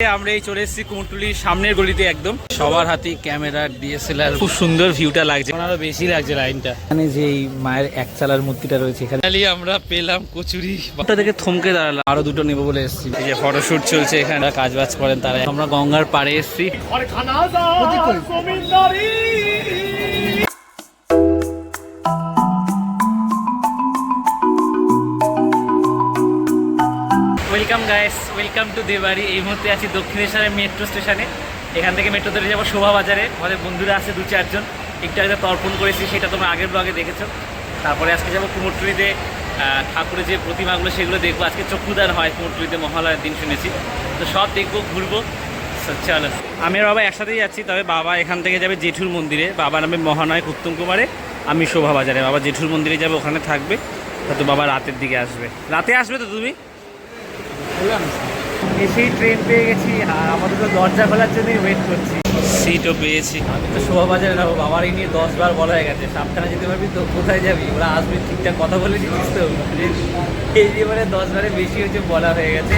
আমরা এই চলে এসেছি কুমটুলির সামনের গলিতে একদম। সবার হাতে ক্যামেরা ডিএসএলআর খুব সুন্দর ভিউটা লাগছে। আরও বেশি লাগছে লাইনটা। মানে যে এই মায়ের এক চালার মূর্তিটা রয়েছে এখানে খালি আমরা পেলাম কচুরি। ওটা দেখে থমকে দাঁড়ালাম। আরও দুটো নেব বলে এসেছি। এই যে ফটোশুট চলছে এখানে। কাজ বাজ করেন তারা আমরা গঙ্গার পাড়ে এসেছি। ওয়েলকাম গাইস ওয়েলকাম টু দেবাড়ি এই মুহূর্তে আছি দক্ষিণেশ্বরের মেট্রো স্টেশনে এখান থেকে মেট্রো ধরে যাব শোভা বাজারে। আমাদের বন্ধুরা আছে দু চারজন। একটু আগে তর্পণ করেছি, সেটা তোমরা আগের ব্লগে দেখেছ। তারপরে আজকে যাব কুমোরটুলিতে ঠাকুরের যে প্রতিমাগুলো, সেগুলো দেখব। আজকে চক্ষুদান হয় কুমোরটুলিতে, মহালয়ের দিন শুনেছি। তো সব দেখব, ঘুরবো। চলো। আমি বাবা একসাথেই যাচ্ছি, তবে বাবা এখান থেকে যাবে জেঠুর মন্দিরে। বাবা নামে মহানয় উত্তম কুমারে। আমি শোভা বাজারে। বাবা জেঠুর মন্দিরে যাবে, ওখানে থাকবে। তো বাবা রাতের দিকে আসবে। রাতে আসবে তো তুমি? এসেই ট্রেন পেয়ে গেছি আর আমাদের তো দরজা খোলার জন্যই ওয়েট করছি। সিটও পেয়েছি। আমি তো শোভাবাজারে যাব এই নিয়ে দশ বার বলা হয়ে গেছে। সাবধানে যেতে পারবি তো কোথায় যাবি? ওরা আসবে ঠিকঠাক কথা বলে দিচ্ছিস তো এই যে মানে দশ বারে বেশি হচ্ছে বলা হয়ে গেছে।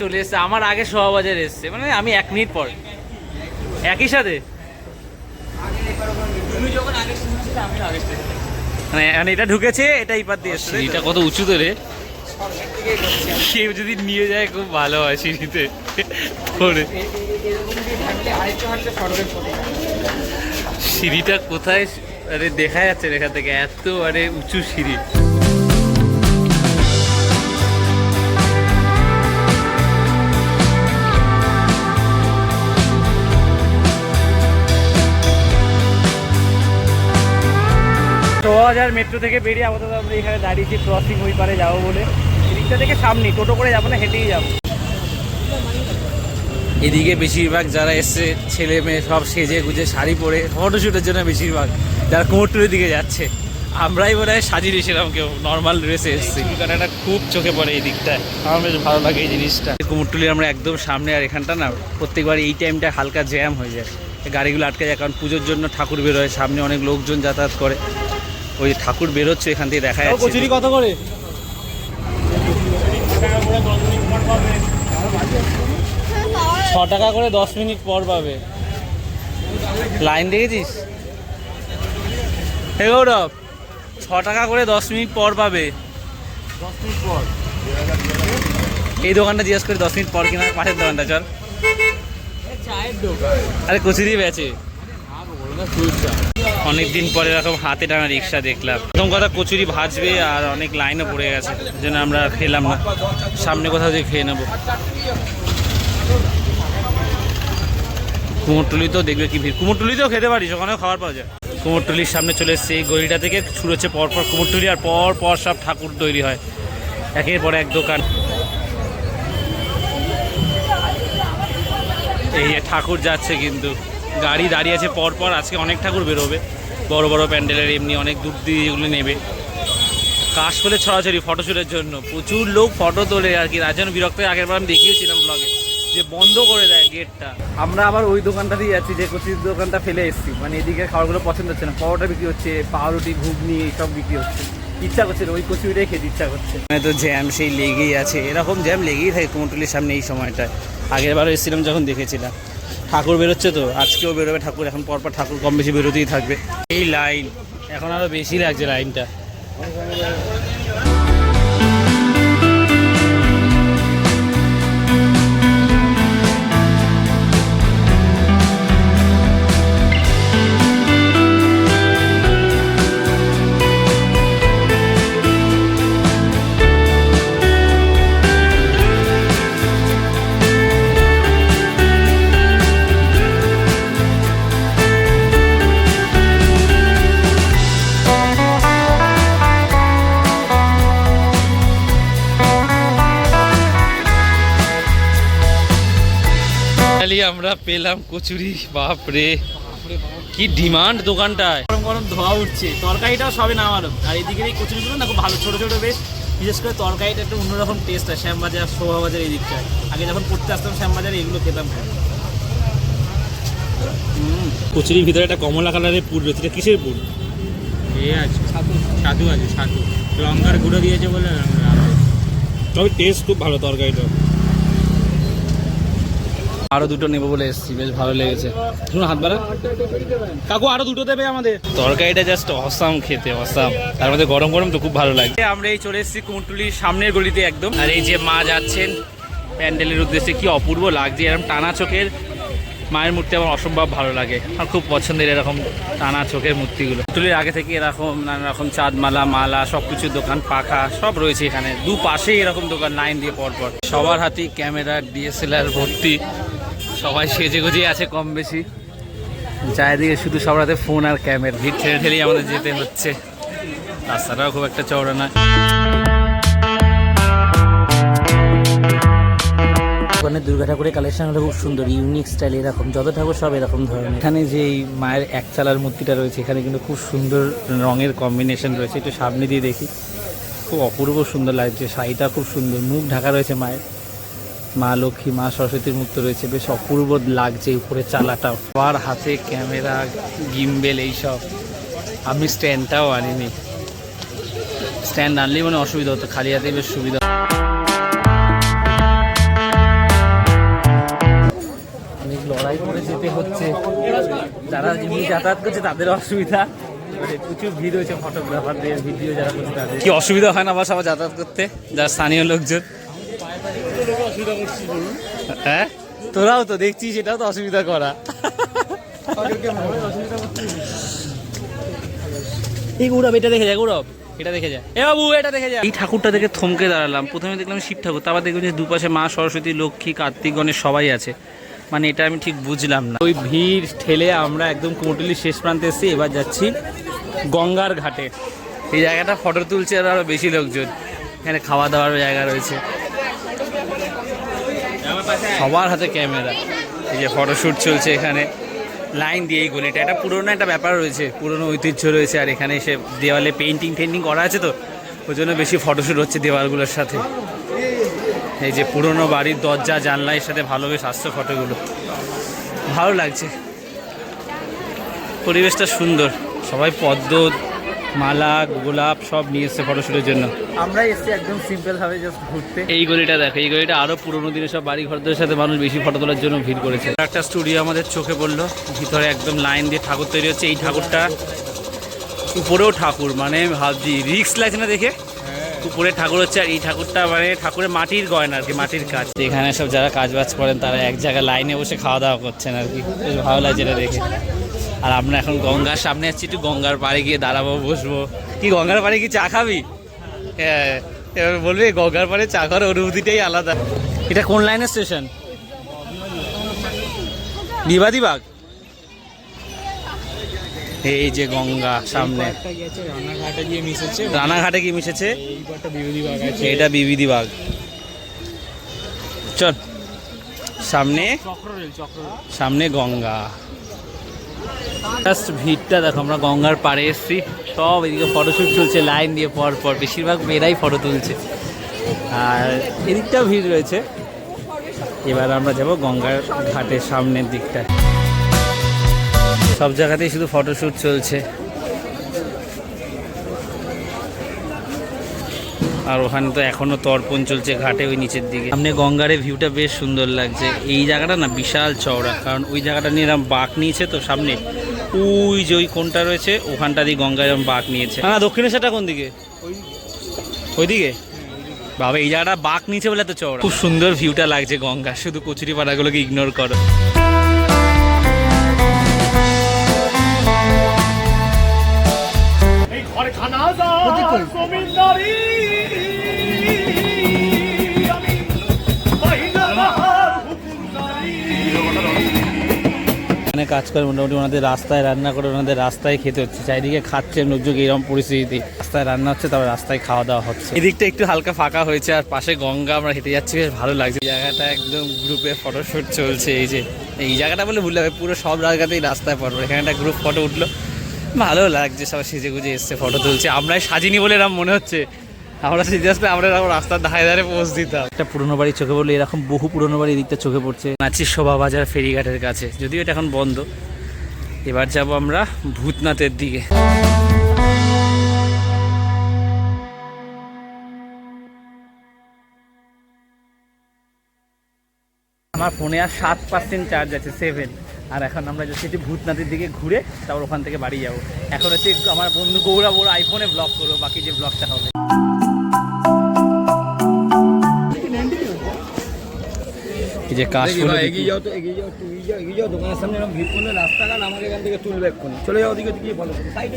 চলে এসছে আমার আগে শোভাবাজারে এসছে। মানে আমি এক মিনিট পর। একই সাথে? মানে মানে এটা ঢুকেছে এটা এই পার দিয়ে এসছে এটা কত উঁচুতে রে? কেউ যদি নিয়ে যায় খুব ভালো হয় সিঁড়িতে। করে সিঁড়িটা কোথায়? আরে দেখা যাচ্ছে এখান থেকে। এত আরে উঁচু সিঁড়ি। ছ হাজার মেট্রো থেকে বেরিয়ে আপাতত আমরা এখানে দাঁড়িয়েছি ক্রসিং ওই পারে যাব বলে। এদিকটা থেকে সামনে টোটো করে যাব না হেঁটেই যাব। এদিকে বেশিরভাগ যারা এসছে ছেলে মেয়ে সব সেজে গুজে শাড়ি পরে ফটোশ্যুটের জন্য বেশিরভাগ যারা কুমোরটুলির দিকে যাচ্ছে। আমরাই বোধ হয় সাজিয়ে দিয়েছিলাম কেউ নর্মাল ড্রেসে এসেছি। কারণ এটা খুব চোখে পড়ে এই দিকটায় আমার বেশ ভালো লাগে এই জিনিসটা। কুমোরটুলি আমরা একদম সামনে আর এখানটা না প্রত্যেকবার এই টাইমটা হালকা জ্যাম হয়ে যায়। গাড়িগুলো আটকে যায় কারণ পুজোর জন্য ঠাকুর বেরোয় সামনে অনেক লোকজন যাতায়াত করে। ওই ঠাকুর বেরোচ্ছে এখান থেকে দেখা যাচ্ছে। কচুরি কত করে? ছ টাকা করে দশ মিনিট পর পাবে। লাইন দেখেছিস? হে গৌরব ছ টাকা করে দশ মিনিট পর পাবে। দশ মিনিট পর এই দোকানটা জিজ্ঞেস করি দশ মিনিট পর কিনা পাশের দোকানটা চল। আরে কচুরি বেচে। অনেকদিন পরে এরকম হাতে টানা রিক্সা দেখলাম। প্রথম কথা কচুরি ভাজবে আর অনেক লাইনও পড়ে গেছে জন্য আমরা খেলাম না। সামনে কোথাও দিয়ে খেয়ে নেব। কুমোরটুলিতেও দেখবে কি ভিড়। কুমোরটুলিতেও খেতে পারিস, ওখানেও খাবার পাওয়া যায়। কুমোরটুলির সামনে চলে এসছে, এই গলিটা থেকে শুরু হচ্ছে পরপর কুমোরটুলি আর পর পর সব ঠাকুর তৈরি হয়। একের পর এক দোকান। এই ঠাকুর যাচ্ছে কিন্তু। গাড়ি দাঁড়িয়ে আছে পর পর আজকে অনেক ঠাকুর বেরোবে। বড় বড় প্যান্ডেলের এমনি অনেক দূর দিয়ে এগুলো নেবে। কাশ ফুলে ছড়াছড়ি ফটোশ্যুটের জন্য। প্রচুর লোক ফটো তোলে আর কি। তার জন্য বিরক্ত হয়ে আগের বার আমি দেখিয়েছিলাম ব্লগে যে বন্ধ করে দেয় গেটটা আমরা আবার ওই দোকানটা দিয়ে যাচ্ছি যে কচির দোকানটা ফেলে এসেছি। মানে এদিকে খাবারগুলো পছন্দ হচ্ছে না। পরোটা বিক্রি হচ্ছে পাউরুটি ঘুগনি এইসব বিক্রি হচ্ছে। ইচ্ছা করছে ওই কচুরিটাই খেতে ইচ্ছা করছে। মানে তো জ্যাম সেই লেগেই আছে। এরকম জ্যাম লেগেই থাকে কুমোরটুলির সামনে এই সময়টায়। আগের বারও এসেছিলাম যখন দেখেছিলাম। ঠাকুর বেরোচ্ছে তো, আজকেও বেরোবে ঠাকুর, এখন পরপর ঠাকুর কম বেশি বেরোতেই থাকবে। এই লাইন, এখন আরও বেশি লাগছে লাইনটা। আমরা পেলাম কচুরি বাপ রে কি ডিমান্ড দোকানটায়। গরম গরম ধোয়া উঠছে তরকারিটাও সবে নামালো আর এদিকের এই কচুরিগুলো না খুব ভালো ছোটো ছোটো বেশ। বিশেষ করে তরকারিটা একটু অন্যরকম টেস্ট হয় শ্যামবাজার শোভাবাজার এই দিকটায়। আগে যখন পড়তে আসতাম শ্যামবাজারে এগুলো খেতাম। কচুরির ভিতরে একটা কমলা কালারের পুর রয়েছে এটা কিসের পুর? এ আছে ছাতু ছাতু আছে ছাতু লঙ্কার গুঁড়ো দিয়েছে বলে তবে টেস্ট খুব ভালো তরকারিটা। আরও দুটো নেব বলে এসেছি বেশ ভালো লেগেছে। শুনুন হাত বাড়া। কাকু আরও দুটো দেবে আমাদের। তরকারিটা জাস্ট অসাম খেতে অসাম তার মধ্যে গরম গরম তো খুব ভালো লাগে আমরা এই চলে এসেছি কুমটুলির সামনের গলিতে একদম। আর এই যে মা যাচ্ছেন প্যান্ডেলের উদ্দেশ্যে কি অপূর্ব লাগছে এরকম টানা চোখের মায়ের মূর্তি আমার অসম্ভব ভালো লাগে। আমার খুব পছন্দের এরকম টানা চোখের মূর্তিগুলো। কুমটুলির আগে থেকে এরকম নানা রকম চাঁদমালা মালা সব কিছু দোকান পাখা সব রয়েছে এখানে। দু পাশেই এরকম দোকান লাইন দিয়ে পরপর। সবার হাতেই ক্যামেরা ডিএসএলআর ভর্তি। সবাই সেজে গুজে আছে কম বেশি। চারিদিকে শুধু সবার হাতে ফোন আর ক্যামেরা ভিড় ঠেলে ঠেলেই আমাদের যেতে হচ্ছে। রাস্তাটাও খুব একটা চওড়া না ওখানে দুর্গা ঠাকুরের কালেকশনগুলো খুব সুন্দর ইউনিক স্টাইল এরকম যত ঠাকুর সব এরকম ধরনের। এখানে যে মায়ের একচালার মূর্তিটা রয়েছে এখানে কিন্তু খুব সুন্দর রঙের কম্বিনেশন রয়েছে। একটু সামনে দিয়ে দেখি। খুব অপূর্ব সুন্দর লাগছে শাড়িটা খুব সুন্দর মুখ ঢাকা রয়েছে মায়ের। মা লক্ষ্মী, মা সরস্বতীর মুক্ত রয়েছে। বেশ অপূর্ব লাগছে উপরে চালাটাও। সবার হাতে ক্যামেরা, গিম্বেল এইসব। আমি স্ট্যান্ডটাও আনিনি। স্ট্যান্ড আনলেই মানে অসুবিধা হতো। খালি হাতে বেশ সুবিধা অনেক লড়াই করে যেতে হচ্ছে। যারা যেমনি যাতায়াত করছে, তাদের অসুবিধা। প্রচুর ভিড় হয়েছে ফটোগ্রাফারদের ভিডিও যারা করছে তাদের। কি অসুবিধা হয় না বা সবাই যাতায়াত করতে? যারা স্থানীয় লোকজন। হ্যাঁ? তোরাও তো দেখছিস সেটাও তো অসুবিধা করা। এই গৌরব এটা দেখে যায় গৌরব। এটা দেখে যায় এ বাবু এটা দেখে এই ঠাকুরটা দেখে থমকে দাঁড়ালাম। প্রথমে দেখলাম শিব ঠাকুর তারপর দেখলাম যে দুপাশে মা সরস্বতী লক্ষ্মী কার্তিক গণেশ সবাই আছে। মানে এটা আমি ঠিক বুঝলাম না। ওই ভিড় ঠেলে আমরা একদম কুমটুলির শেষ প্রান্তে এসেছি এবার যাচ্ছি গঙ্গার ঘাটে। এই জায়গাটা ফটো তুলছে আর আরও বেশি লোকজন। এখানে খাওয়া দাওয়ার জায়গা রয়েছে। সবার হাতে ক্যামেরা। এই যে ফটোশ্যুট চলছে এখানে। লাইন দিয়ে এই গলিটা। একটা পুরোনো একটা ব্যাপার রয়েছে, পুরোনো ঐতিহ্য রয়েছে, আর এখানে এসে দেওয়ালে পেন্টিং টেন্টিং করা আছে তো ওই জন্য বেশি ফটোশ্যুট হচ্ছে দেওয়ালগুলোর সাথে। এই যে পুরোনো বাড়ির দরজা, জানলার সাথে ভালো বেশ আসছে ফটোগুলো ভালো লাগছে। পরিবেশটা সুন্দর। সবাই পদ্ম মালা গোলাপ সব নিয়ে এসছে ফটোশ্যুটের জন্য। আমরা এসছি একদম সিম্পল ভাবে জাস্ট ঘুরতে। এই গলিটা দেখো এই গলিটা আরও পুরোনো দিনের সব বাড়ি ঘরদের সাথে মানুষ বেশি ফটো তোলার জন্য ভিড় করেছে। একটা স্টুডিও আমাদের চোখে পড়ল ভিতরে একদম লাইন দিয়ে ঠাকুর তৈরি হচ্ছে। এই ঠাকুরটা উপরেও ঠাকুর মানে ভাবছি রিক্স লাগছে না দেখে? উপরে ঠাকুর হচ্ছে আর এই ঠাকুরটা মানে ঠাকুরের মাটির গয়না আর কি মাটির কাজ। এখানে সব যারা কাজ বাজ করেন তারা এক জায়গায় লাইনে বসে খাওয়া দাওয়া করছেন আর কি। বেশ ভালো লাগছে এটা দেখে। আর আমরা এখন গঙ্গার সামনে আছি, একটু গঙ্গার পাড়ে গিয়ে দাঁড়াবো, বসবো। কি, গঙ্গার পাড়ে কি চা খাবি? হ্যাঁ এবার বলবি, গঙ্গার পাড়ে চা খাওয়ার অনুভূতিটাই আলাদা। এটা কোন লাইনের স্টেশন? বিবাদী বাগ? এই যে গঙ্গা সামনে। রান্নাঘাটে গিয়ে মিশেছে রানাঘাটে কি মিশেছে? এটা বিবিধি বাগ। চল, সামনে সামনে গঙ্গা। জাস্ট ভিড়টা দেখো, আমরা গঙ্গার পাড়ে এসেছি। সব এদিকে ফটোশ্যুট চলছে লাইন দিয়ে পর পর। বেশিরভাগ মেয়েরাই ফটো তুলছে। আর এদিকটাও ভিড় রয়েছে। এবার আমরা যাব গঙ্গার ঘাটের সামনের দিকটা সব জায়গাতেই শুধু ফটোশ্যুট চলছে। আর ওখানে তো এখনও তর্পণ চলছে ঘাটে ওই নিচের দিকে। সামনে গঙ্গারে ভিউটা বেশ সুন্দর লাগছে। এই জায়গাটা না বিশাল চওড়া কারণ ওই জায়গাটা নিয়ে এরকম বাঁক নিয়েছে তো সামনে। ওই যে ওই কোনটা রয়েছে ওখানটা দিয়ে গঙ্গা এরকম বাঁক নিয়েছে। হ্যাঁ দক্ষিণেশ্বরটা কোন দিকে? ওইদিকে? বাবা এই জায়গাটা বাঁক নিয়েছে বলে তো চওড়া। খুব সুন্দর ভিউটা লাগছে গঙ্গা শুধু কচুরি পাড়াগুলোকে ইগনোর করো এখানে কাজ করে মোটামুটি, ওনাদের রাস্তায় রান্না করে ওনাদের রাস্তায় খেতে হচ্ছে। চারিদিকে খাচ্ছে, লোকজন এরকম পরিস্থিতি। রাস্তায় রান্না হচ্ছে, তারপর রাস্তায় খাওয়া দাওয়া হচ্ছে। এদিকটা একটু হালকা ফাঁকা হয়েছে, আর পাশে গঙ্গা, আমরা হেঁটে যাচ্ছি, বেশ ভালো লাগছে। জায়গাটা একদম গ্রুপে ফটোশ্যুট চলছে, এই যে, এই জায়গাটা বলে ভুল হবে, পুরো সব জায়গাতেই রাস্তায় পড়ব এখানে একটা গ্রুপ ফটো উঠল। ভালো লাগছে, সবাই সেজে গুজে এসছে ফটো তুলছে। আমরাই সাজিনি বলে এরকম মনে হচ্ছে। আমরা সেজে আসলে আমরা এরকম রাস্তার ধারে ধারে পৌঁছ দিতাম। একটা পুরনো বাড়ি চোখে পড়লে এরকম বহু পুরনো বাড়ি এদিকটা চোখে পড়ছে। আছি শোভাবাজার ফেরিঘাটের কাছে। যদিও এটা এখন বন্ধ। এবার যাব আমরা ভূতনাথের দিকে। আমার ফোনে আর সাত পার্সেন্ট চার্জ আছে সেভেন আর এখন আমরা যাচ্ছি ভূতনাথের দিকে ঘুরে তারপর ওখান থেকে বাড়ি যাব। এখন হচ্ছে আমার বন্ধু গৌরব ওর আইফোনে ব্লগ করব বাকি যে ব্লগটা হবে। যে কাজ এগিয়ে যাও তো এগিয়ে যাও এগিয়ে যাও এগিয়ে যাও দোকানের সামনে এরকম ভিড় করলে রাস্তাঘাট আমাকে এখান থেকে তুলবে এক্ষুনি। চলে যাও ওদিকে গিয়ে বলো সাইডে